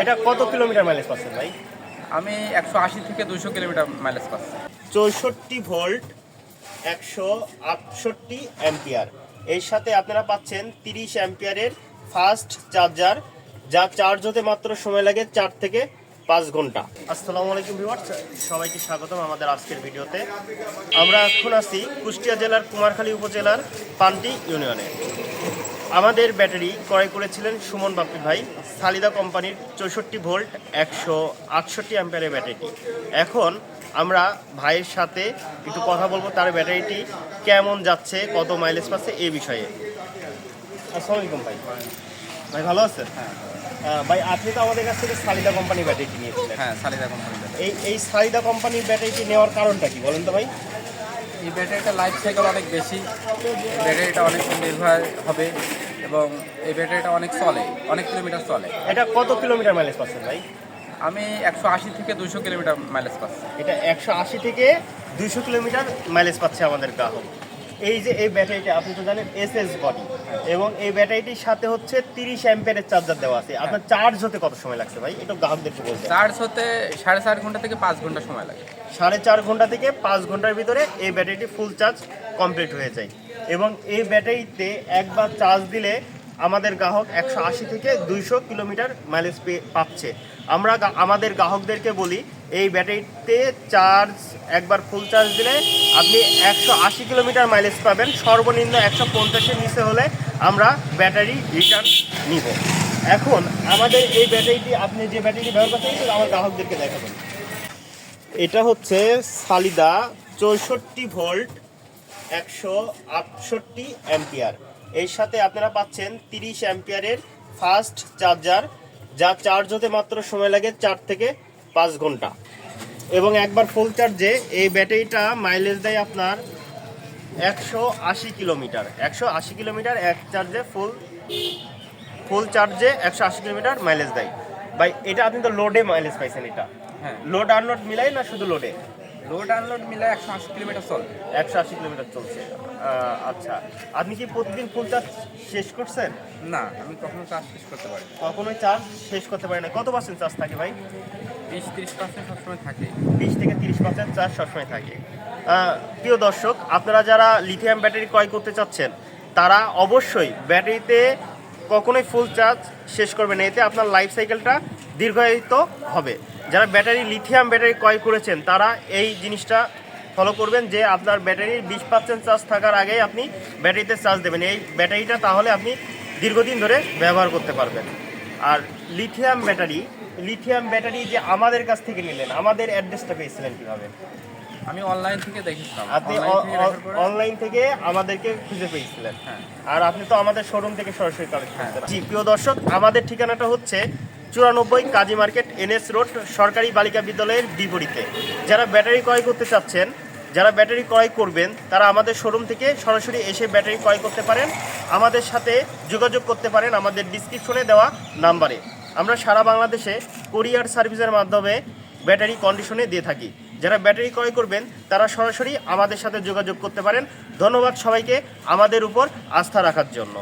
এটা কত kilometre mileage পাচ্ছেন ভাই? আমি একশো আশি থেকে দুশো কিলোমিটার মাইলেজ পাচ্ছি। চৌষট্টি ভোল্ট একশো আটষট্টি অ্যাম্পিয়ার। এর সাথে আপনারা পাচ্ছেন তিরিশ অ্যাম্পিয়ারের ফাস্ট চার্জার যা চার্জ হতে মাত্র সময় লাগে চার থেকে পাঁচ ঘণ্টা। আসসালামু আলাইকুম ভিউয়ার্স সবাইকে স্বাগতম আমাদের আজকের ভিডিওতে। আমরা এখন আছি কুষ্টিয়া জেলার কুমারখালী উপজেলার পান্টি ইউনিয়নে। আমাদের ব্যাটারি ক্রয় করেছিলেন সুমন বাপ্পি ভাই। সালিদা কোম্পানির চৌষট্টি ভোল্ট একশো আটষট্টি অ্যাম্পিয়ারের ব্যাটারিটি। এখন আমরা ভাইয়ের সাথে একটু কথা বলব তার ব্যাটারিটি কেমন যাচ্ছে কত মাইলেজ পাচ্ছে এই বিষয়ে। আসসালামু আলাইকুম ভাই। ভাই ভালো আছেন? আহ, ভাই আপনি তো আমাদের কাছ থেকে সালিদা কোম্পানির ব্যাটারিটি নিয়েছিলেন। হ্যাঁ সালিদা কোম্পানিতে এই এই সালিদা কোম্পানির ব্যাটারিটি নেওয়ার কারণটা কি বলেন তো ভাই? এই ব্যাটারিটা লাইফ সাইকেল অনেক বেশি। এই ব্যাটারিটা অনেক নির্ভর হবে এবং এই ব্যাটারিটা অনেক চলে অনেক কিলোমিটার চলে। এটা কত কিলোমিটার মাইলেজ পাচ্ছেন ভাই? আমি একশো আশি থেকে দুশো কিলোমিটার মাইলেজ পাচ্ছি। এটা একশো আশি থেকে দুশো কিলোমিটার মাইলেজ পাচ্ছে আমাদের গ্রাহক। এই যে এই ব্যাটারিটা আপনি তো জানেন এস এস বডি এবং এই ব্যাটারিটির সাথে হচ্ছে তিরিশ অ্যাম্পিয়ারের চার্জার দেওয়া আছে। আপনার চার্জ হতে কত সময় লাগছে ভাই? এটা গ্রাহকদেরকে বলতে চার্জ হতে সাড়ে চার ঘণ্টা থেকে পাঁচ ঘণ্টা সময় লাগে। সাড়ে চার ঘণ্টা থেকে পাঁচ ঘণ্টার ভিতরে এই ব্যাটারিটি ফুল চার্জ কমপ্লিট হয়ে যায়। এবং এই ব্যাটারিতে একবার চার্জ দিলে আমাদের গ্রাহক একশো আশি থেকে দুইশো কিলোমিটার মাইলেজ পাচ্ছে। আমরা আমাদের গ্রাহকদেরকে বলি এই ব্যাটারিতে চার্জ একবার ফুল চার্জ দিলে আপনি একশো আশি কিলোমিটার মাইলেজ পাবেন। সর্বনিম্ন একশো পঞ্চাশের নিচে হলে আমরা ব্যাটারি রিটার্ন নিব। এখন আমাদের এই ব্যাটারিটি, আপনি যে ব্যাটারিটি ব্যবহার করছেন আমার গ্রাহকদেরকে দেখাবেন এটা হচ্ছে সালিদা চৌষট্টি ভোল্ট, একশো আটষট্টি অ্যাম্পিয়ার। এর সাথে আপনারা পাচ্ছেন তিরিশ অ্যাম্পিয়ারের ফাস্ট চার্জার যা চার্জ হতে মাত্র সময় লাগে চার থেকে পাঁচ ঘণ্টা। এবং একবার ফুল চার্জে এই ব্যাটারিটা মাইলেজ দেয় আপনার একশো আশি কিলোমিটার। একশো আশি কিলোমিটার এক চার্জে ফুল ফুল চার্জে একশো আশি কিলোমিটার মাইলেজ দেয়। ভাই এটা আপনি তো লোডে মাইলেজ পাইছেন এটা। হ্যাঁ। লোড আনলোড মিলাই না শুধু লোডে লোড আনলোড মিলে একশো আশি কিলোমিটার চলে। একশো আশি কিলোমিটার চলছে। আচ্ছা। আপনি কি প্রতিদিন ফুল চার্জ শেষ করছেন? না আমি কখনো চার্জ শেষ করতে পারি কখনোই চার্জ শেষ করতে পারি না। কত পার্সেন্ট চার্জ থাকে ভাই? বিশ থাকে। তিরিশ পার্সেন্ট চার্জ সবসময় থাকে। প্রিয় দর্শক, আপনারা যারা লিথিয়াম ব্যাটারি ক্রয় করতে চাচ্ছেন, তারা অবশ্যই ব্যাটারিতে কখনোই ফুল চার্জ শেষ করবেন না। এতে আপনার লাইফ সাইকেলটা দীর্ঘায়িত হবে। যারা ব্যাটারি লিথিয়াম ব্যাটারি ক্রয় করেছেন, তারা এই জিনিসটা ফলো করবেন যে আপনার ব্যাটারির বিশ পার্সেন্ট চার্জ থাকার আগেই আপনি ব্যাটারিতে চার্জ দেবেন। এই ব্যাটারিটা তাহলে আপনি দীর্ঘদিন ধরে ব্যবহার করতে পারবেন। আর লিথিয়াম ব্যাটারি লিথিয়াম ব্যাটারি যে আমাদের কাছ থেকে নিলেন আমাদের অ্যাড্রেসটা পেয়েছিলেন কীভাবে? আমি অনলাইন থেকে দেখেছিলাম। আপনি অনলাইন থেকে আমাদেরকে খুঁজে পেয়েছিলেন। হ্যাঁ। আর আপনি তো আমাদের শোরুম থেকে সরাসরি কালেক্ট হ্যাঁ। জি প্রিয় দর্শক আমাদের ঠিকানাটা হচ্ছে চুরানব্বই কাজী মার্কেট এনএস রোড সরকারি বালিকা বিদ্যালয়ের বিপরীতে। যারা ব্যাটারি ক্রয় করতে চাচ্ছেন যারা ব্যাটারি ক্রয় করবেন তারা আমাদের শোরুম থেকে সরাসরি এসে ব্যাটারি ক্রয় করতে পারেন। আমাদের সাথে যোগাযোগ করতে পারেন আমাদের ডিসক্রিপশনে দেওয়া নাম্বারে আমরা সারা বাংলাদেশে কোরিয়ার সার্ভিসের মাধ্যমে ব্যাটারি কন্ডিশনে দিয়ে থাকি। যারা ব্যাটারি ক্রয় করবেন, তারা সরাসরি আমাদের সাথে যোগাযোগ করতে পারেন। ধন্যবাদ সবাইকে আমাদের উপর আস্থা রাখার জন্য।